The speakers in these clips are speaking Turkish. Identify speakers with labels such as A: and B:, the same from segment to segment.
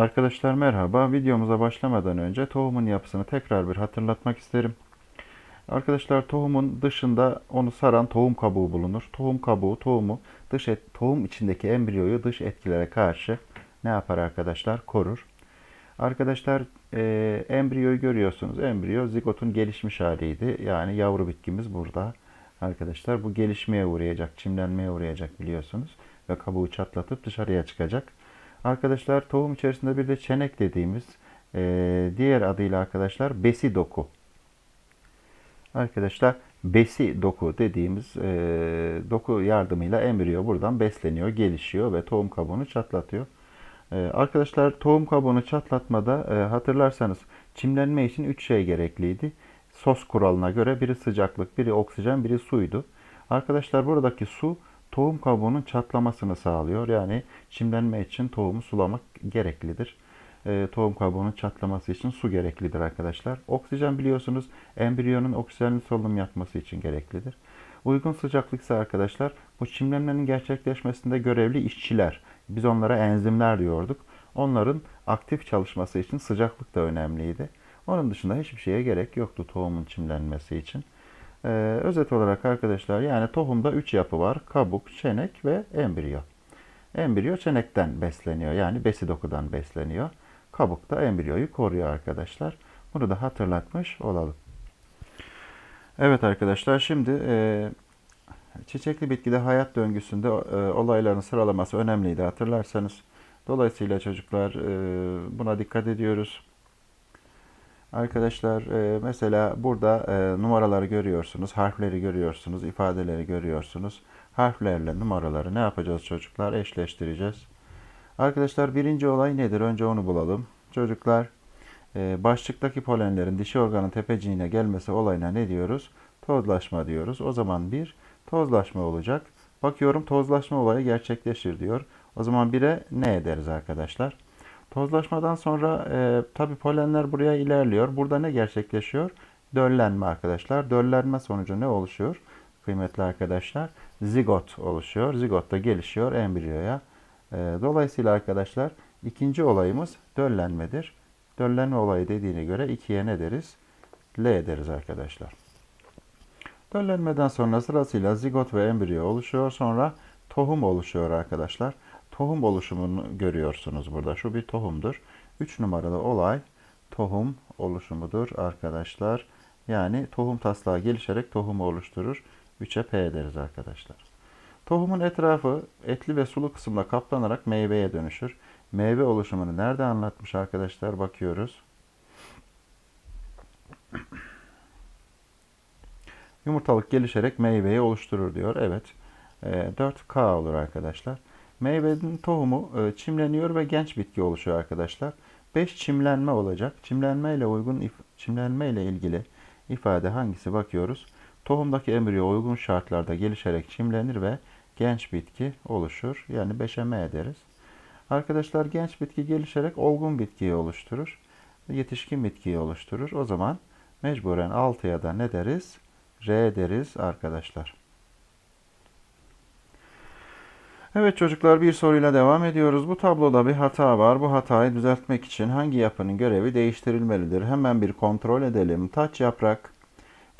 A: Arkadaşlar merhaba. Videomuza başlamadan önce tohumun yapısını tekrar bir hatırlatmak isterim. Arkadaşlar tohumun dışında onu saran tohum kabuğu bulunur. Tohum kabuğu tohumu dış et, tohum içindeki embriyoyu dış etkilere karşı ne yapar arkadaşlar? Korur. Arkadaşlar e, embriyoyu görüyorsunuz. Embriyo zigotun gelişmiş haliydi. Yani yavru bitkimiz burada. Arkadaşlar bu gelişmeye uğrayacak, çimlenmeye uğrayacak biliyorsunuz. Ve kabuğu çatlatıp dışarıya çıkacak. Arkadaşlar tohum içerisinde bir de çenek dediğimiz e, diğer adıyla arkadaşlar besi doku. Arkadaşlar besi doku dediğimiz e, doku yardımıyla embriyo buradan besleniyor, gelişiyor ve tohum kabuğunu çatlatıyor. E, arkadaşlar tohum kabuğunu çatlatmada e, hatırlarsanız çimlenme için 3 şey gerekliydi. SOS kuralına göre biri sıcaklık, biri oksijen, biri suydu. Arkadaşlar buradaki su tohum kabuğunun çatlamasını sağlıyor. Yani çimlenme için tohumu sulamak gereklidir. E, tohum kabuğunun çatlaması için su gereklidir arkadaşlar. Oksijen biliyorsunuz embriyonun oksijenli solunum yapması için gereklidir. Uygun sıcaklıksa arkadaşlar bu çimlenmenin gerçekleşmesinde görevli işçiler, biz onlara enzimler diyorduk. Onların aktif çalışması için sıcaklık da önemliydi. Onun dışında hiçbir şeye gerek yoktu tohumun çimlenmesi için. Ee, özet olarak arkadaşlar yani tohumda 3 yapı var. Kabuk, çenek ve embriyo. Embriyo çenekten besleniyor. Yani besi dokudan besleniyor. Kabuk da embriyoyu koruyor arkadaşlar. Bunu da hatırlatmış olalım. Evet arkadaşlar şimdi e, çiçekli bitkide hayat döngüsünde e, olayların sıralaması önemliydi hatırlarsanız. Dolayısıyla çocuklar e, buna dikkat ediyoruz. Arkadaşlar e, mesela burada e, numaraları görüyorsunuz, harfleri görüyorsunuz, ifadeleri görüyorsunuz. Harflerle numaraları ne yapacağız çocuklar? Eşleştireceğiz. Arkadaşlar birinci olay nedir? Önce onu bulalım. Çocuklar e, başlıktaki polenlerin dişi organın tepeciğine gelmesi olayına ne diyoruz? Tozlaşma diyoruz. O zaman bir tozlaşma olacak. Bakıyorum tozlaşma olayı gerçekleşir diyor. O zaman bire ne ederiz arkadaşlar? Tozlaşmadan sonra e, tabi polenler buraya ilerliyor. Burada ne gerçekleşiyor? Döllenme arkadaşlar. Döllenme sonucu ne oluşuyor? Kıymetli arkadaşlar zigot oluşuyor. Zigot da gelişiyor embriyoya. E, dolayısıyla arkadaşlar ikinci olayımız döllenmedir. Döllenme olayı dediğine göre ikiye ne deriz? L ederiz arkadaşlar. Döllenmeden sonra sırasıyla zigot ve embriyo oluşuyor. Sonra tohum oluşuyor arkadaşlar tohum oluşumunu görüyorsunuz burada. Şu bir tohumdur. 3 numaralı olay tohum oluşumudur arkadaşlar. Yani tohum taslağı gelişerek tohumu oluşturur. 3'e P deriz arkadaşlar. Tohumun etrafı etli ve sulu kısımla kaplanarak meyveye dönüşür. Meyve oluşumunu nerede anlatmış arkadaşlar? Bakıyoruz. Yumurtalık gelişerek meyveyi oluşturur diyor. Evet. 4K olur arkadaşlar. Meyvenin tohumu e, çimleniyor ve genç bitki oluşuyor arkadaşlar. 5 çimlenme olacak. Çimlenme ile uygun çimlenme ile ilgili ifade hangisi bakıyoruz? Tohumdaki embriyo uygun şartlarda gelişerek çimlenir ve genç bitki oluşur. Yani 5'e M ederiz. Arkadaşlar genç bitki gelişerek olgun bitkiyi oluşturur. Yetişkin bitkiyi oluşturur. O zaman mecburen 6'ya da ne deriz? R deriz arkadaşlar. Evet çocuklar bir soruyla devam ediyoruz. Bu tabloda bir hata var. Bu hatayı düzeltmek için hangi yapının görevi değiştirilmelidir? Hemen bir kontrol edelim. Taç yaprak.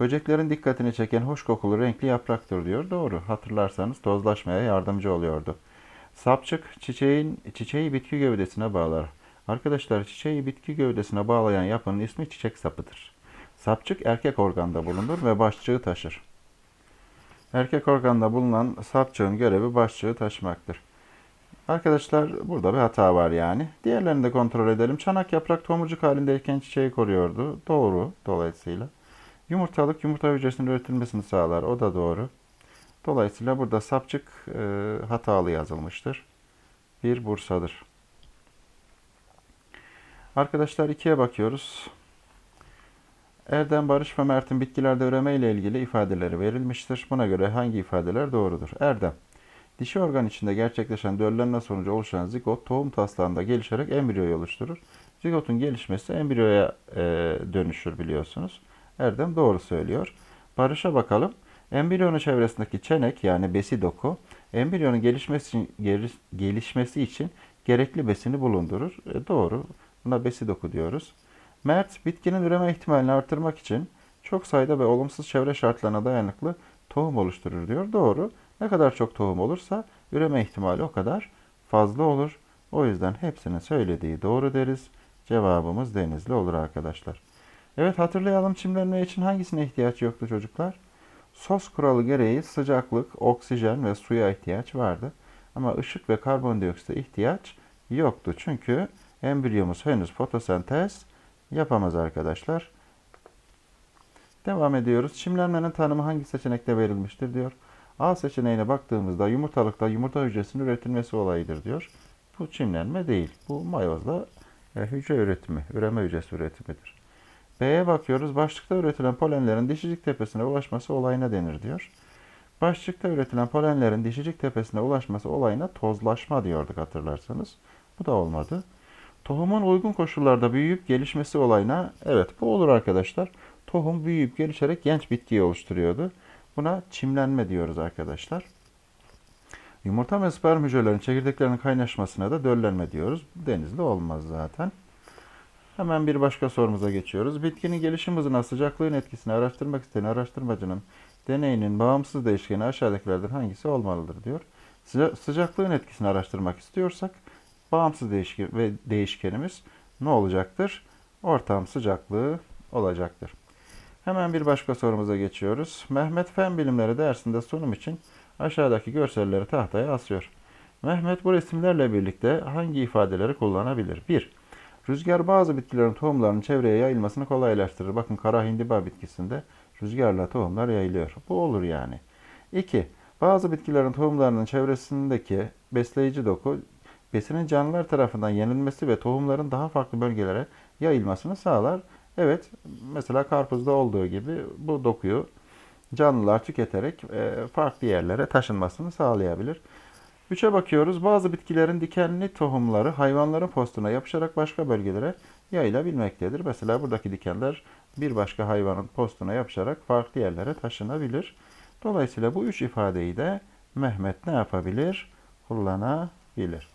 A: Böceklerin dikkatini çeken hoş kokulu renkli yapraktır diyor. Doğru. Hatırlarsanız tozlaşmaya yardımcı oluyordu. Sapçık çiçeğin çiçeği bitki gövdesine bağlar. Arkadaşlar çiçeği bitki gövdesine bağlayan yapının ismi çiçek sapıdır. Sapçık erkek organda bulunur ve başçığı taşır. Erkek organda bulunan sapçığın görevi başçığı taşımaktır. Arkadaşlar burada bir hata var yani. Diğerlerini de kontrol edelim. Çanak yaprak tomurcuk halindeyken çiçeği koruyordu. Doğru dolayısıyla. Yumurtalık yumurta hücresinin üretilmesini sağlar. O da doğru. Dolayısıyla burada sapçık e, hatalı yazılmıştır. Bir Bursa'dır. Arkadaşlar ikiye bakıyoruz. Erdem, Barış ve Mert'in bitkilerde üreme ile ilgili ifadeleri verilmiştir. Buna göre hangi ifadeler doğrudur? Erdem, dişi organ içinde gerçekleşen döllenme sonucu oluşan zigot tohum taslağında gelişerek embriyoyu oluşturur. Zigotun gelişmesi embriyoya e, dönüşür biliyorsunuz. Erdem doğru söylüyor. Barış'a bakalım. Embriyonun çevresindeki çenek yani besi doku embriyonun gelişmesi için, gelişmesi için gerekli besini bulundurur. E, doğru. Buna besidoku diyoruz. Mert, bitkinin üreme ihtimalini artırmak için çok sayıda ve olumsuz çevre şartlarına dayanıklı tohum oluşturur diyor. Doğru. Ne kadar çok tohum olursa üreme ihtimali o kadar fazla olur. O yüzden hepsinin söylediği doğru deriz. Cevabımız denizli olur arkadaşlar. Evet hatırlayalım çimlenme için hangisine ihtiyaç yoktu çocuklar? Sos kuralı gereği sıcaklık, oksijen ve suya ihtiyaç vardı. Ama ışık ve karbondioksite ihtiyaç yoktu. Çünkü embriyomuz henüz fotosentez yapamaz arkadaşlar. Devam ediyoruz. Çimlenmenin tanımı hangi seçenekte verilmiştir diyor. A seçeneğine baktığımızda yumurtalıkta yumurta hücresinin üretilmesi olayıdır diyor. Bu çimlenme değil. Bu mayozda e, hücre üretimi, üreme hücresi üretimidir. B'ye bakıyoruz. Başlıkta üretilen polenlerin dişicik tepesine ulaşması olayına denir diyor. Başlıkta üretilen polenlerin dişicik tepesine ulaşması olayına tozlaşma diyorduk hatırlarsanız. Bu da olmadı. Tohumun uygun koşullarda büyüyüp gelişmesi olayına evet bu olur arkadaşlar. Tohum büyüyüp gelişerek genç bitkiyi oluşturuyordu. Buna çimlenme diyoruz arkadaşlar. Yumurta ve sperm hücrelerin çekirdeklerinin kaynaşmasına da döllenme diyoruz. Denizde olmaz zaten. Hemen bir başka sorumuza geçiyoruz. Bitkinin gelişim hızına sıcaklığın etkisini araştırmak isteyen araştırmacının deneyinin bağımsız değişkeni aşağıdakilerden hangisi olmalıdır diyor. Sıca- sıcaklığın etkisini araştırmak istiyorsak bağımsız değişken ve değişkenimiz ne olacaktır? Ortam sıcaklığı olacaktır. Hemen bir başka sorumuza geçiyoruz. Mehmet Fen Bilimleri dersinde sunum için aşağıdaki görselleri tahtaya asıyor. Mehmet bu resimlerle birlikte hangi ifadeleri kullanabilir? 1. Rüzgar bazı bitkilerin tohumlarının çevreye yayılmasını kolaylaştırır. Bakın kara hindiba bitkisinde rüzgarla tohumlar yayılıyor. Bu olur yani. 2. Bazı bitkilerin tohumlarının çevresindeki besleyici doku besinin canlılar tarafından yenilmesi ve tohumların daha farklı bölgelere yayılmasını sağlar. Evet, mesela karpuzda olduğu gibi bu dokuyu canlılar tüketerek e, farklı yerlere taşınmasını sağlayabilir. Üçe bakıyoruz. Bazı bitkilerin dikenli tohumları hayvanların postuna yapışarak başka bölgelere yayılabilmektedir. Mesela buradaki dikenler bir başka hayvanın postuna yapışarak farklı yerlere taşınabilir. Dolayısıyla bu üç ifadeyi de Mehmet ne yapabilir? Kullanabilir.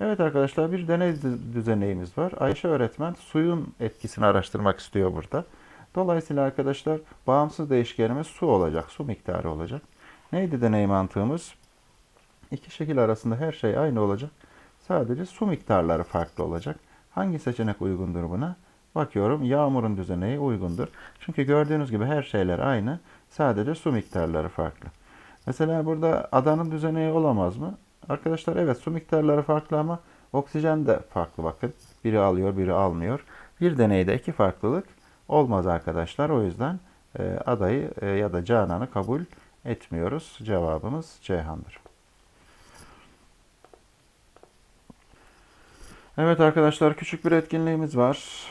A: Evet arkadaşlar bir deney dü- düzeneyimiz var. Ayşe öğretmen suyun etkisini araştırmak istiyor burada. Dolayısıyla arkadaşlar bağımsız değişkenimiz su olacak, su miktarı olacak. Neydi deney mantığımız? İki şekil arasında her şey aynı olacak. Sadece su miktarları farklı olacak. Hangi seçenek uygundur buna? Bakıyorum yağmurun düzeneği uygundur. Çünkü gördüğünüz gibi her şeyler aynı. Sadece su miktarları farklı. Mesela burada adanın düzeneği olamaz mı? Arkadaşlar evet su miktarları farklı ama oksijen de farklı bakın. Biri alıyor biri almıyor. Bir deneyde iki farklılık olmaz arkadaşlar. O yüzden e, adayı e, ya da Canan'ı kabul etmiyoruz. Cevabımız Ceyhan'dır. Evet arkadaşlar küçük bir etkinliğimiz var.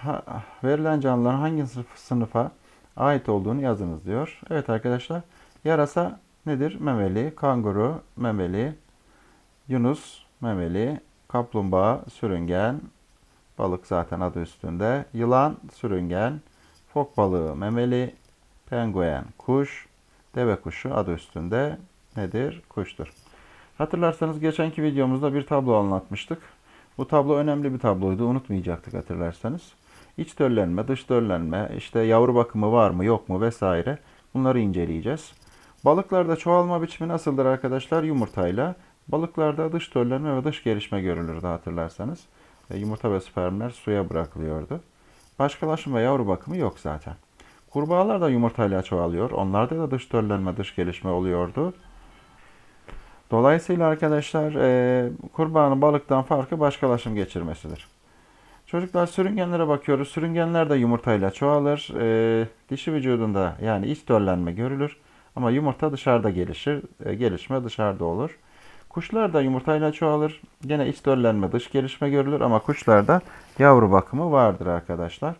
A: Ha, verilen canlıların hangi sınıf- sınıfa ait olduğunu yazınız diyor. Evet arkadaşlar yarasa nedir? Memeli, kanguru memeli, yunus memeli, kaplumbağa sürüngen, balık zaten adı üstünde, yılan sürüngen, fok balığı memeli, penguen kuş, deve kuşu adı üstünde nedir? Kuştur. Hatırlarsanız geçenki videomuzda bir tablo anlatmıştık. Bu tablo önemli bir tabloydu. Unutmayacaktık hatırlarsanız. İç döllenme, dış döllenme, işte yavru bakımı var mı yok mu vesaire bunları inceleyeceğiz. Balıklarda çoğalma biçimi nasıldır arkadaşlar? Yumurtayla. Balıklarda dış döllenme ve dış gelişme görülürdü hatırlarsanız. E, Yumurta ve spermler suya bırakılıyordu. Başkalaşım ve yavru bakımı yok zaten. Kurbağalar da yumurtayla çoğalıyor. Onlarda da dış döllenme, dış gelişme oluyordu. Dolayısıyla arkadaşlar e, kurbağanın balıktan farkı başkalaşım geçirmesidir. Çocuklar sürüngenlere bakıyoruz. Sürüngenler de yumurtayla çoğalır. E, dişi vücudunda yani iç döllenme görülür. Ama yumurta dışarıda gelişir. E, gelişme dışarıda olur. Kuşlar da yumurtayla çoğalır. Gene iç döllenme dış gelişme görülür ama kuşlarda yavru bakımı vardır arkadaşlar.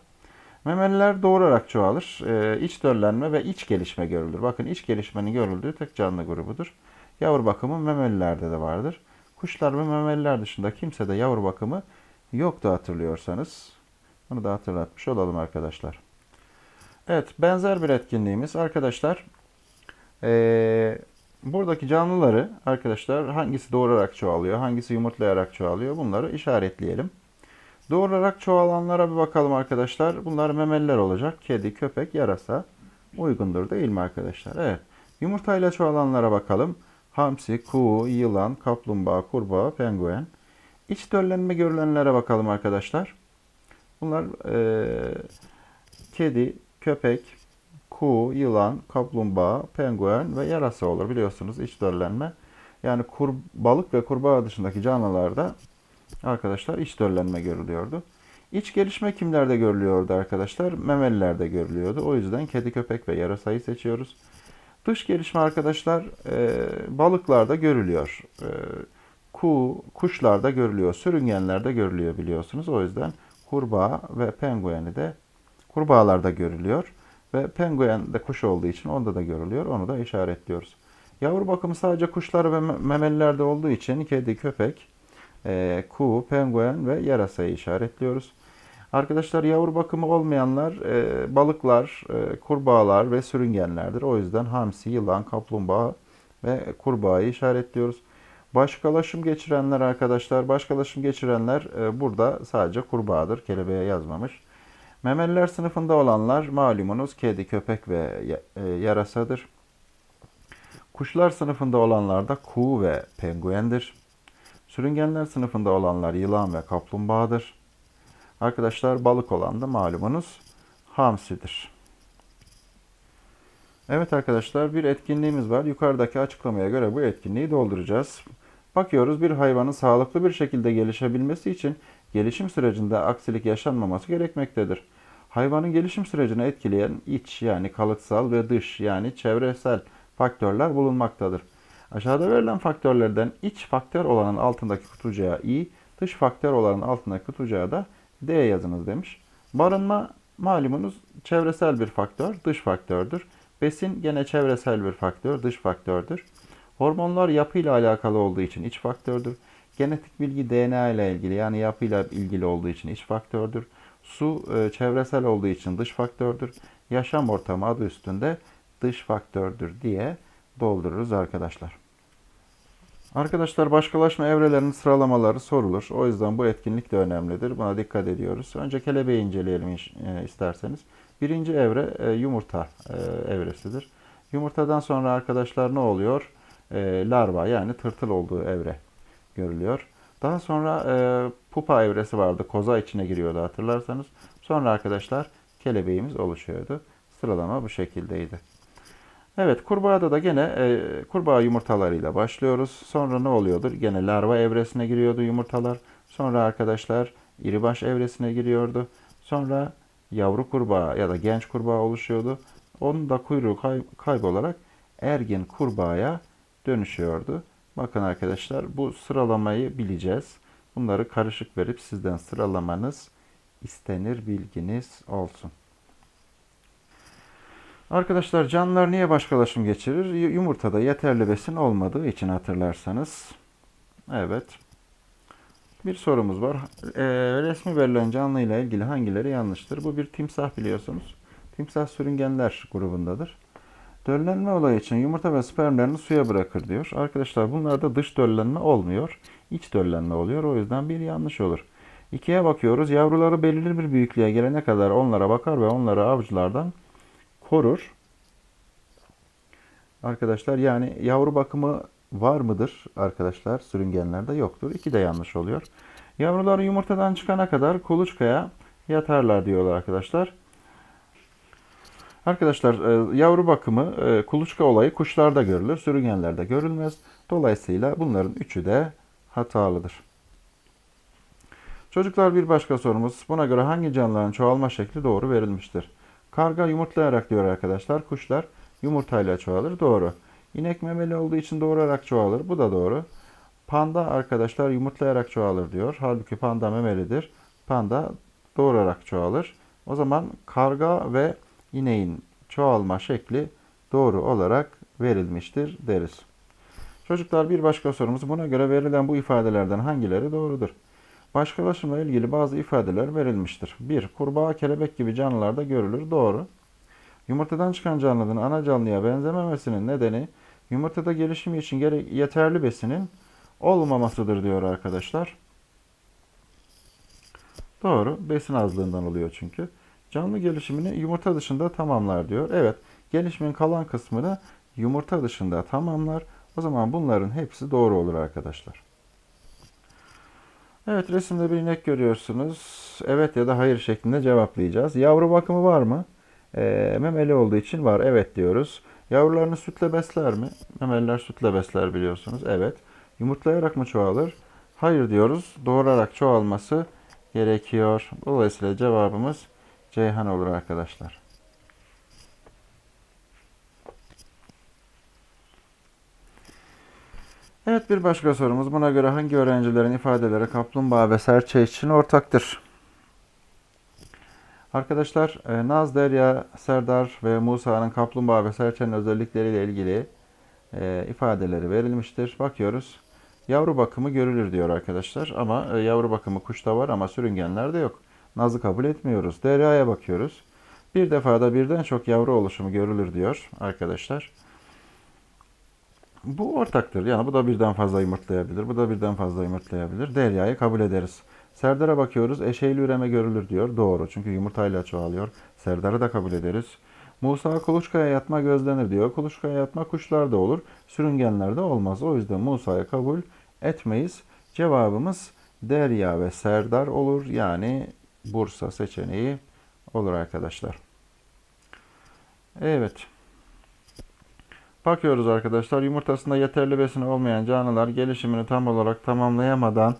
A: Memeliler doğurarak çoğalır. E, iç döllenme ve iç gelişme görülür. Bakın iç gelişmenin görüldüğü tek canlı grubudur. Yavru bakımı memelilerde de vardır. Kuşlar ve memeliler dışında kimsede yavru bakımı yoktu hatırlıyorsanız. Bunu da hatırlatmış olalım arkadaşlar. Evet benzer bir etkinliğimiz. Arkadaşlar ee, buradaki canlıları arkadaşlar hangisi doğurarak çoğalıyor, hangisi yumurtlayarak çoğalıyor bunları işaretleyelim. Doğurarak çoğalanlara bir bakalım arkadaşlar. Bunlar memeliler olacak. Kedi, köpek, yarasa. Uygundur değil mi arkadaşlar? Evet. Yumurtayla çoğalanlara bakalım. Hamsi, kuğu, yılan, kaplumbağa, kurbağa, penguen. İç döllenme görülenlere bakalım arkadaşlar. Bunlar eee, kedi, köpek, kuğu, yılan, kaplumbağa, penguen ve yarasa olur biliyorsunuz iç döllenme. Yani kur, balık ve kurbağa dışındaki canlılarda arkadaşlar iç döllenme görülüyordu. İç gelişme kimlerde görülüyordu arkadaşlar? Memelilerde görülüyordu. O yüzden kedi, köpek ve yarasayı seçiyoruz. Dış gelişme arkadaşlar e, balıklarda görülüyor. E, kuğu, kuşlarda görülüyor. Sürüngenlerde görülüyor biliyorsunuz. O yüzden kurbağa ve pengueni de kurbağalarda görülüyor. Ve penguen de kuş olduğu için onda da görülüyor. Onu da işaretliyoruz. Yavru bakımı sadece kuşlar ve me- memelilerde olduğu için kedi, köpek, e, kuğu, penguen ve yarasayı işaretliyoruz. Arkadaşlar yavru bakımı olmayanlar e, balıklar, e, kurbağalar ve sürüngenlerdir. O yüzden hamsi, yılan, kaplumbağa ve kurbağayı işaretliyoruz. Başkalaşım geçirenler arkadaşlar, başkalaşım geçirenler e, burada sadece kurbağadır. Kelebeğe yazmamış. Memeliler sınıfında olanlar malumunuz kedi, köpek ve e, yarasadır. Kuşlar sınıfında olanlar da kuğu ve penguendir. Sürüngenler sınıfında olanlar yılan ve kaplumbağadır. Arkadaşlar balık olan da malumunuz hamsidir. Evet arkadaşlar bir etkinliğimiz var. Yukarıdaki açıklamaya göre bu etkinliği dolduracağız. Bakıyoruz bir hayvanın sağlıklı bir şekilde gelişebilmesi için gelişim sürecinde aksilik yaşanmaması gerekmektedir. Hayvanın gelişim sürecini etkileyen iç yani kalıtsal ve dış yani çevresel faktörler bulunmaktadır. Aşağıda verilen faktörlerden iç faktör olanın altındaki kutucuğa i, dış faktör olanın altındaki kutucuğa da D yazınız demiş. Barınma malumunuz çevresel bir faktör, dış faktördür. Besin gene çevresel bir faktör, dış faktördür. Hormonlar yapıyla alakalı olduğu için iç faktördür. Genetik bilgi DNA ile ilgili yani yapıyla ilgili olduğu için iç faktördür. Su e, çevresel olduğu için dış faktördür. Yaşam ortamı adı üstünde dış faktördür diye doldururuz arkadaşlar. Arkadaşlar başkalaşma evrelerinin sıralamaları sorulur. O yüzden bu etkinlik de önemlidir. Buna dikkat ediyoruz. Önce kelebeği inceleyelim e, isterseniz. Birinci evre e, yumurta e, evresidir. Yumurtadan sonra arkadaşlar ne oluyor? Larva yani tırtıl olduğu evre görülüyor. Daha sonra e, pupa evresi vardı. Koza içine giriyordu hatırlarsanız. Sonra arkadaşlar kelebeğimiz oluşuyordu. Sıralama bu şekildeydi. Evet, kurbağada da gene e, kurbağa yumurtalarıyla başlıyoruz. Sonra ne oluyordur? Gene larva evresine giriyordu yumurtalar. Sonra arkadaşlar iribaş evresine giriyordu. Sonra yavru kurbağa ya da genç kurbağa oluşuyordu. Onun da kuyruğu kay- kaybolarak ergin kurbağaya dönüşüyordu. Bakın arkadaşlar bu sıralamayı bileceğiz. Bunları karışık verip sizden sıralamanız istenir bilginiz olsun. Arkadaşlar canlılar niye başkalaşım geçirir? Yumurtada yeterli besin olmadığı için hatırlarsanız. Evet. Bir sorumuz var. Ee, resmi verilen canlı ile ilgili hangileri yanlıştır? Bu bir timsah biliyorsunuz. Timsah sürüngenler grubundadır. Döllenme olayı için yumurta ve spermlerini suya bırakır diyor. Arkadaşlar bunlarda dış döllenme olmuyor. İç döllenme oluyor. O yüzden bir yanlış olur. İkiye bakıyoruz. Yavruları belirli bir büyüklüğe gelene kadar onlara bakar ve onları avcılardan korur. Arkadaşlar yani yavru bakımı var mıdır arkadaşlar? Sürüngenlerde yoktur. İki de yanlış oluyor. Yavrular yumurtadan çıkana kadar kuluçkaya yatarlar diyorlar arkadaşlar. Arkadaşlar e, yavru bakımı e, kuluçka olayı kuşlarda görülür, sürüngenlerde görülmez. Dolayısıyla bunların üçü de hatalıdır. Çocuklar bir başka sorumuz. Buna göre hangi canlıların çoğalma şekli doğru verilmiştir? Karga yumurtlayarak diyor arkadaşlar. Kuşlar yumurtayla çoğalır. Doğru. İnek memeli olduğu için doğurarak çoğalır. Bu da doğru. Panda arkadaşlar yumurtlayarak çoğalır diyor. Halbuki panda memelidir. Panda doğurarak çoğalır. O zaman karga ve ineğin çoğalma şekli doğru olarak verilmiştir deriz. Çocuklar bir başka sorumuz. Buna göre verilen bu ifadelerden hangileri doğrudur? Başkalaşımla ilgili bazı ifadeler verilmiştir. 1. Kurbağa, kelebek gibi canlılarda görülür. Doğru. Yumurtadan çıkan canlının ana canlıya benzememesinin nedeni Yumurtada gelişimi için yeterli besinin olmamasıdır diyor arkadaşlar. Doğru. Besin azlığından oluyor çünkü. Canlı gelişimini yumurta dışında tamamlar diyor. Evet. Gelişimin kalan kısmını yumurta dışında tamamlar. O zaman bunların hepsi doğru olur arkadaşlar. Evet resimde bir inek görüyorsunuz. Evet ya da hayır şeklinde cevaplayacağız. Yavru bakımı var mı? Ee, memeli olduğu için var. Evet diyoruz. Yavrularını sütle besler mi? Memeliler sütle besler biliyorsunuz. Evet. Yumurtlayarak mı çoğalır? Hayır diyoruz. Doğurarak çoğalması gerekiyor. Dolayısıyla cevabımız Ceyhan olur arkadaşlar. Evet bir başka sorumuz. Buna göre hangi öğrencilerin ifadeleri kaplumbağa ve serçe için ortaktır? Arkadaşlar e, Naz, Derya, Serdar ve Musa'nın kaplumbağa ve serçenin özellikleriyle ilgili e, ifadeleri verilmiştir. Bakıyoruz. Yavru bakımı görülür diyor arkadaşlar. Ama e, yavru bakımı kuşta var ama sürüngenlerde yok. Naz'ı kabul etmiyoruz. Derya'ya bakıyoruz. Bir defada birden çok yavru oluşumu görülür diyor arkadaşlar. Bu ortaktır. Yani bu da birden fazla yumurtlayabilir. Bu da birden fazla yumurtlayabilir. Derya'yı kabul ederiz. Serdar'a bakıyoruz. Eşeğli üreme görülür diyor. Doğru. Çünkü yumurtayla çoğalıyor. Serdar'ı da kabul ederiz. Musa kuluçkaya yatma gözlenir diyor. Kuluçkaya yatma kuşlarda olur. Sürüngenlerde olmaz. O yüzden Musa'yı kabul etmeyiz. Cevabımız Derya ve Serdar olur. Yani Bursa seçeneği olur arkadaşlar. Evet. Bakıyoruz arkadaşlar. Yumurtasında yeterli besin olmayan canlılar gelişimini tam olarak tamamlayamadan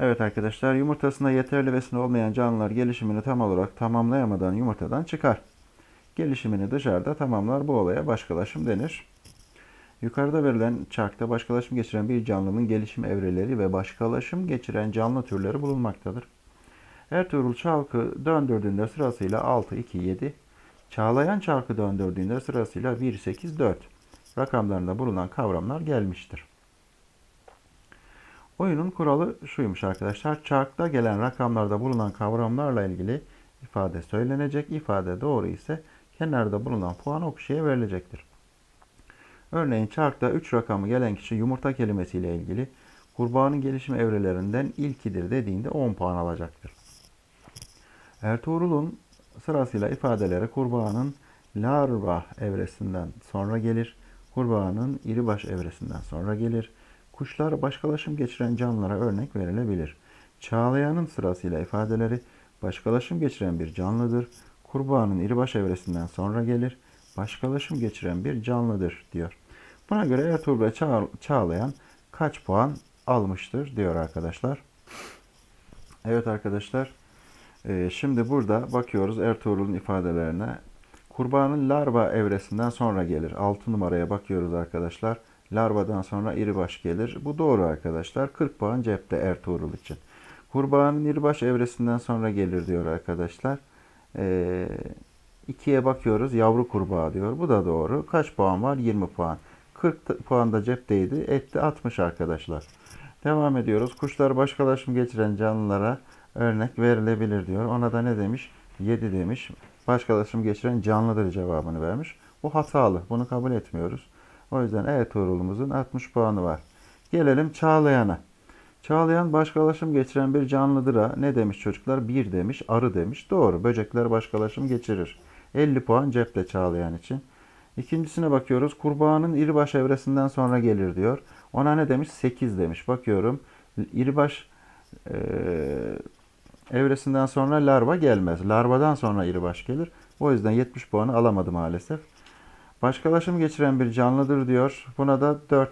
A: Evet arkadaşlar yumurtasında yeterli besin olmayan canlılar gelişimini tam olarak tamamlayamadan yumurtadan çıkar. Gelişimini dışarıda tamamlar. Bu olaya başkalaşım denir. Yukarıda verilen çarkta başkalaşım geçiren bir canlının gelişim evreleri ve başkalaşım geçiren canlı türleri bulunmaktadır. Ertuğrul çarkı döndürdüğünde sırasıyla 6, 2, 7, Çağlayan çarkı döndürdüğünde sırasıyla 1, 8, 4 rakamlarında bulunan kavramlar gelmiştir. Oyunun kuralı şuymuş arkadaşlar. Çarkta gelen rakamlarda bulunan kavramlarla ilgili ifade söylenecek. İfade doğru ise kenarda bulunan puan o kişiye verilecektir. Örneğin çarkta 3 rakamı gelen kişi yumurta kelimesiyle ilgili kurbağanın gelişim evrelerinden ilkidir dediğinde 10 puan alacaktır. Ertuğrul'un sırasıyla ifadeleri kurbağanın larva evresinden sonra gelir. Kurbağanın iribaş evresinden sonra gelir. Kuşlar başkalaşım geçiren canlılara örnek verilebilir. Çağlayanın sırasıyla ifadeleri başkalaşım geçiren bir canlıdır. Kurbağanın iribaş evresinden sonra gelir. Başkalaşım geçiren bir canlıdır diyor. Buna göre Ertuğrul ve Çağ Çağlayan kaç puan almıştır diyor arkadaşlar. Evet arkadaşlar. E, Şimdi burada bakıyoruz Ertuğrul'un ifadelerine. Kurbağanın larva evresinden sonra gelir. 6 numaraya bakıyoruz arkadaşlar. Larvadan sonra iribaş gelir. Bu doğru arkadaşlar. 40 puan cepte Ertuğrul için. Kurbağanın iribaş evresinden sonra gelir diyor arkadaşlar. Ee, ikiye bakıyoruz. Yavru kurbağa diyor. Bu da doğru. Kaç puan var? 20 puan. 40 t- puan da cepteydi. Etti 60 arkadaşlar. Devam ediyoruz. Kuşlar başkalaşım geçiren canlılara örnek verilebilir diyor. Ona da ne demiş? 7 demiş. Başkalaşım geçiren canlıdır cevabını vermiş. Bu hatalı. Bunu kabul etmiyoruz. O yüzden Ertuğrul'umuzun 60 puanı var. Gelelim Çağlayan'a. Çağlayan başkalaşım geçiren bir canlıdıra ne demiş çocuklar? Bir demiş, arı demiş. Doğru. Böcekler başkalaşım geçirir. 50 puan cepte Çağlayan için. İkincisine bakıyoruz. Kurbağanın iribaş evresinden sonra gelir diyor. Ona ne demiş? 8 demiş. Bakıyorum. İribaş e, evresinden sonra larva gelmez. Larvadan sonra iribaş gelir. O yüzden 70 puanı alamadı maalesef. Başkalaşım geçiren bir canlıdır diyor. Buna da 4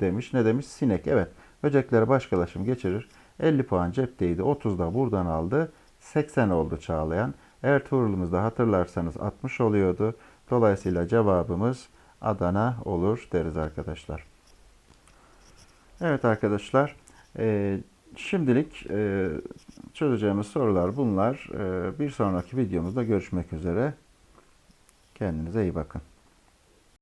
A: demiş. Ne demiş? Sinek. Evet. Böcekler başkalaşım geçirir. 50 puan cepteydi. 30 da buradan aldı. 80 oldu Çağlayan. Ertuğrul'umuzda hatırlarsanız 60 oluyordu. Dolayısıyla cevabımız Adana olur deriz arkadaşlar. Evet arkadaşlar. e, şimdilik e, çözeceğimiz sorular bunlar. E, bir sonraki videomuzda görüşmek üzere. Kendinize iyi bakın.